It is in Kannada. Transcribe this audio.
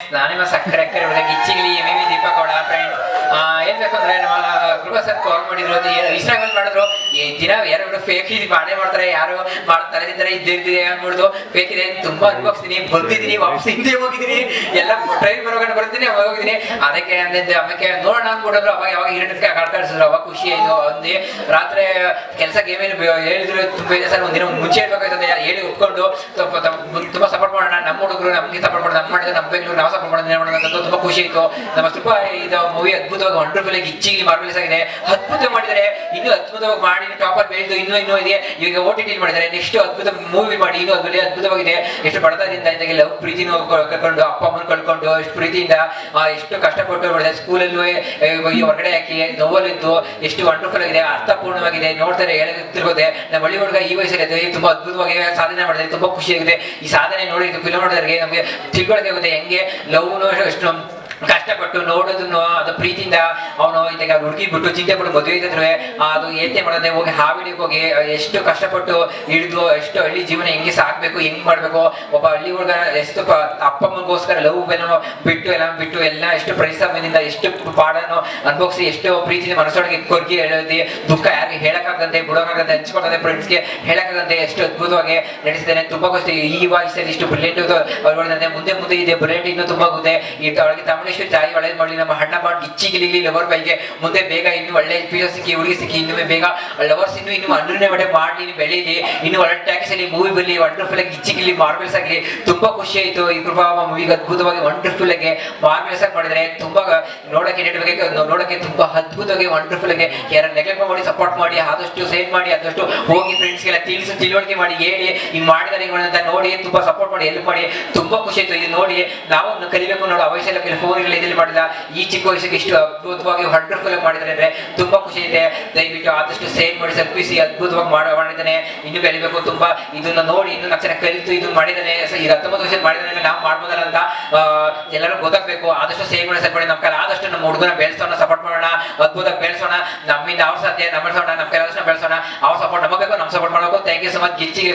ನಾನಿಮ್ಮ ಸಕ್ಕರೆ ಅಕ್ಕರೆ ಒಳಗೆ ಗಿಚ್ಚಿಗಿಲಿ M M Deepak Gowda friend ಏನ್ ಬೇಕಂದ್ರೆ ನಮ್ಮ ಸರ್ ಕಾಲ್ ಮಾಡಿದ್ರು ಇನ್ಸ್ಟಾಗ್ರಾಮ್ ಮಾಡಿದ್ರು. ಈ ದಿನ ಯಾರು ಫೇಕ್ ಇದು ಮಾಡೇ ಮಾಡ್ತಾರೆ, ಯಾರು ಮಾಡ್ತಾರೆ ಇದ್ದಾರೆ ಇದ್ದಿರ್ತಿದೆ ಅನ್ಬಿಡ್ದು ಫೇಕ್ ಇದೆ ತುಂಬಾ ಅನುಭವಿಸ್ತೀನಿ, ಬಂದಿದ್ದೀನಿ, ವಾಪಸ್ ಹಿಂದೆ ಹೋಗಿದ್ದೀನಿ. ಎಲ್ಲ ಟ್ರೈನ್ ಬರೋಗಂಡು ಬರ್ತೀನಿ, ಅವಾಗ ಹೋಗಿದ್ದೀನಿ. ಅದಕ್ಕೆ ಅಂದಿದ್ದೆ ಆಮೇಲೆ ನೋಡೋಣ ಅಂದ್ಬಿಟ್ಟಿದ್ರು, ಅವಾಗ ಯಾವಾಗ ಹಿರಣ್ಯಕ್ಕೆ ಕಳ್ಸಿದ್ರು ಅವಾಗ ಖುಷಿ ಆಯ್ತು ಅಂದು. ರಾತ್ರಿ ಕೆಲಸ ಗೇಮ್ ಹೇಳಿದ್ರು, ತುಂಬಾ ಇದೆ ಸರ್, ಒಂದಿನ ಮುಂಚೆ ಹೇಳ್ಬೇಕಾಯ್ತದೆ ಹೇಳಿ ಒಪ್ಕೊಂಡು. ತುಂಬಾ ಸಪೋರ್ಟ್ ಮಾಡೋಣ, ನಮ್ಮ ಹುಡುಗರು ನಮ್ಗೆ ಸಪೋರ್ಟ್ ಮಾಡೋಣ, ನಮ್ಮ ಮಾಡಿದ್ರೆ ನಮ್ಮ ಬೆಂಗಳೂರು, ನಾವು ಸಪೋರ್ಟ್ ಮಾಡೋಣ ತುಂಬಾ ಖುಷಿ ಆಯ್ತು. ನಮ್ಮ ಸ್ವಲ್ಪ ಇದು ಮೂವಿ ಅದ್ಭುತವಾಗಿ ವಂಡರ್ಫುಲ್ ಆಗಿ, ಇಚ್ಚಿಗೆ ಆಗಿದೆ. ಅದ್ಭುತ ಮಾಡಿದ್ದಾರೆ. ಇನ್ನೂ ಅದ್ಭುತವಾಗಿ ಮಾಡಿ ಟಾಪರ್ ಬೆಳೆದು ಇನ್ನೂ ಇನ್ನೂ ಇದೆ. ಈಗ ಓ ಟಿ ಟಿ ಮಾಡಿದ್ದಾರೆ, ನೆಕ್ಸ್ಟ್ ಅದ್ಭುತ ಮೂವಿ ಮಾಡಿ, ಇನ್ನೂ ಅದ್ಭುತ ಅದ್ಭುತವಾಗಿದೆ. ಎಷ್ಟು ಬಡತನದಿಂದ ಲವ್ ಪ್ರೀತಿನ ಕರ್ಕೊಂಡು ಅಪ್ಪ ಅಮ್ಮನ ಕಳ್ಕೊಂಡು ಎಷ್ಟು ಪ್ರೀತಿಯಿಂದ ಎಷ್ಟು ಕಷ್ಟಪಟ್ಟು ಮಾಡಿದೆ ಸ್ಕೂಲಲ್ಲೂ ಹೊರಗಡೆ ಹಾಕಿ, ನೋವಲ್ಲಿದ್ದು, ಎಷ್ಟು ವಂಡರ್ಫುಲ್ ಆಗಿದೆ, ಅರ್ಥಪೂರ್ಣವಾಗಿದೆ. ನೋಡ್ತಾರೆ ಹೇಳ್ತಿರ್ಬೋದೆ ನಮ್ಮ ಹಳ್ಳಿ ಹುಡುಗ ಈ ವಯಸ್ಸಲ್ಲಿ ತುಂಬಾ ಅದ್ಭುತವಾಗಿ ಸಾಧನೆ ಮಾಡಿದ್ರೆ ತುಂಬಾ ಖುಷಿಯಾಗಿದೆ. ಈ ಸಾಧನೆ ನೋಡಿ ಫಿಲ್ಮ್ ನೋಡಿದ್ರೆ ನಮಗೆ ತಿಳ್ಕೊಳಕ್ಕೆ ಆಗುತ್ತೆ, ಹೆಂಗೆ ಲವ್ನು ಅಷ್ಟು ಕಷ್ಟಪಟ್ಟು ನೋಡೋದನ್ನು, ಅದು ಪ್ರೀತಿಯಿಂದ ಅವನು ಇದಕ್ಕೆ ಹುಡುಗಿ ಬಿಟ್ಟು ಚಿಂತೆ ಪಟ್ಟು ಮದುವೆ ಇದ್ರೆ ಅದು ಏತೆ ಮಾಡದೆ, ಹೋಗಿ ಹಾವಿಡಿಗೆ ಹೋಗಿ, ಎಷ್ಟು ಕಷ್ಟಪಟ್ಟು ಹಿಡಿದು ಎಷ್ಟು ಹಳ್ಳಿ ಜೀವನ ಹೆಂಗೆ ಸಾಕ್ಬೇಕು, ಹೆಂಗ್ ಮಾಡ್ಬೇಕು, ಒಬ್ಬ ಹಳ್ಳಿ ಹುಡುಗ ಎಷ್ಟು ಅಪ್ಪ ಅಮ್ಮಗೋಸ್ಕರ ಲವ್ ಬಿಟ್ಟು ಎಲ್ಲ ಬಿಟ್ಟು ಎಲ್ಲ, ಎಷ್ಟು ಪರಿಶ್ರಮದಿಂದ, ಎಷ್ಟು ಪಾಡನ್ನು ಅನುಭವಿಸಿ, ಎಷ್ಟು ಪ್ರೀತಿಯಿಂದ ಮನಸ್ಸೊಳಗೆ ಕೊರ್ಗಿ ಹೇಳಿ ದುಃಖ ಯಾರಿಗೆ ಹೇಳಕ್ಕಾಗದಂತೆ ಬಿಡೋಕ್ಕಾಗಂತೆ ಹಂಚ್ಕೊಳ್ಳದೆ ಫ್ರೆಂಡ್ಸ್ಗೆ ಹೇಳಕ್ಕಾಗದಂತೆ, ಎಷ್ಟು ಅದ್ಭುತವಾಗಿ ನಡೆಸಿದ್ದಾನೆ, ತುಂಬಾ ಕಷ್ಟ ಈ ವಾಯ್ಸ್ ಇಷ್ಟು ಬುಲೆಟ್ ಅವ್ರು ಮುಂದೆ ಮುಂದೆ ಇದೆ ಬುಲೆಟ್ ಇನ್ನೂ ತುಂಬಾ ಆಗುತ್ತೆ ಈ ಒಳಗೆ ತಮಿಳೇಶ್ವರಿ ತಾಯಿ ಒಳ್ಳೇದು ಮಾಡಲಿ, ನಮ್ಮ ಹಣ್ಣ ಬಾಂಡ್ ಇಚ್ಚಿಗಿಲಿ ಲವರ್ ಬೈಗೆ ಮುಂದೆ ಬೇಗ ಇನ್ನು ಒಳ್ಳೆ ಸಿಕ್ಕಿ, ಹುಡುಗಿ ಸಿಕ್ಕಿ ಇನ್ನೂ ಬೇಗ ಲವರ್ಸ್ ಇನ್ನು ಇನ್ನು ಅನ್ನೇ ಬಡೆ ಮಾಡಲಿ ಬೆಳೀಲಿ, ಇನ್ನು ಒಳ್ಳೆ ಟ್ಯಾಕ್ಸ್ ಅಲ್ಲಿ ಮೂವಿ ಬರಲಿ ವಂಡರ್ಫುಲ್ ಆಗಿ ಇಚ್ಚಿಗಿಲಿ ಮಾರ್ವೆಲ್ಸ್ ಆಗಲಿ, ತುಂಬಾ ಖುಷಿ ಆಯ್ತು. ಈ ಕೃಪಾ ಮೂವಿಗೆ ಅದ್ಭುತವಾಗಿ ವಂಡರ್ಫುಲ್ ಆಗಿ ಮಾರ್ವೆಲ್ಸ್ ಆಗಿ ಮಾಡಿದ್ರೆ ತುಂಬಾ ನೋಡಕ್ಕೆ ನೆಟ್ಬೇಕು ನೋಡಕ್ಕೆ ತುಂಬಾ ಅದ್ಭುತವಾಗಿ ವಂಡರ್ಫುಲ್ ಆಗಿ ಯಾರ ನೆಗ್ಲೆಕ್ಟ್ ಮಾಡಿ ಸಪೋರ್ಟ್ ಮಾಡಿ, ಆದಷ್ಟು ಸೇವ್ ಮಾಡಿ, ಆದಷ್ಟು ಹೋಗಿ ಫ್ರೆಂಡ್ಸ್ಗೆಲ್ಲ ತಿಳಿಸಿ, ತಿಳುವಳಿಕೆ ಮಾಡಿ, ಹೇಳಿ ಹಿಂಗ್ ಮಾಡಿದಾರೆ ಅಂತ ನೋಡಿ, ತುಂಬಾ ಸಪೋರ್ಟ್ ಮಾಡಿ ಹೆಲ್ಪ್ ಮಾಡಿ, ತುಂಬಾ ಖುಷಿ ಆಯ್ತು. ಇದು ನೋಡಿ ನಾವು ಕಲಿಬೇಕು ನೋಡೋ ವಯಸ್ಸೆಲ್ಲ ಕೆಲವು ಇದ್ರಲ್ಲಿ ಮಾಡಿಲ್ಲ ಈ ಚಿಕ್ಕ ವಯಸ್ಸಿಗೆ ಇಷ್ಟು ಅದ್ಭುತವಾಗಿ ವಂಡರ್ಫುಲ್ ಆಗಿ ಮಾಡಿದ್ರೆ ಅಂದ್ರೆ ತುಂಬಾ ಖುಷಿ ಇದೆ. ದಯವಿಟ್ಟು ಆದಷ್ಟು ಸೇವ್ ಮಾಡಿ ಸಲ್ಪಿಸಿ ಅದ್ಭುತವಾಗಿ ಮಾಡ ಮಾಡಿದ್ದಾನೆ. ಇನ್ನು ಬೆಳಿಬೇಕು ತುಂಬಾ. ಇದನ್ನ ನೋಡಿ, ಇನ್ನು ನಕ್ಷರ ಕಲಿತು ಇದು ಮಾಡಿದ್ದಾನೆ. ಇದು ಹತ್ತೊಂಬತ್ತು ವರ್ಷ ಮಾಡಿದ್ರೆ ನಾವು ಮಾಡ್ಬೋದಲ್ಲ ಅಂತ ಎಲ್ಲರೂ ಗೊತ್ತಾಗಬೇಕು. ಆದಷ್ಟು ಸೇವ್ ಮಾಡಿ, ಸಪೋರ್ಟ್ ನಮ್ಮ ಕೈಲಿ ಆದಷ್ಟು ನಮ್ಮ ಹುಡುಗನ ಬೆಳೆಸೋಣ ಸಪೋರ್ಟ್ ಮಾಡೋಣ, ಅದ್ಭುತ ಬೆಳೆಸೋಣ. ನಮ್ಮಿಂದ ಅವ್ರ ಸಾಧ್ಯ ನಮ್ಮ ಸೋಣ ನಮ್ಮ ಕೈಲಾದಷ್ಟು ಬೆಳೆಸೋಣ. ಅವ್ರ ಸಪೋರ್ಟ್ ನಮಗೆ ಬೇಕು ನಮ್ಮ ಸಪೋರ್ಟ್ ಮಾಡಬೇಕು. Thank you so much ಗಿಚ್ಚಿಗೆ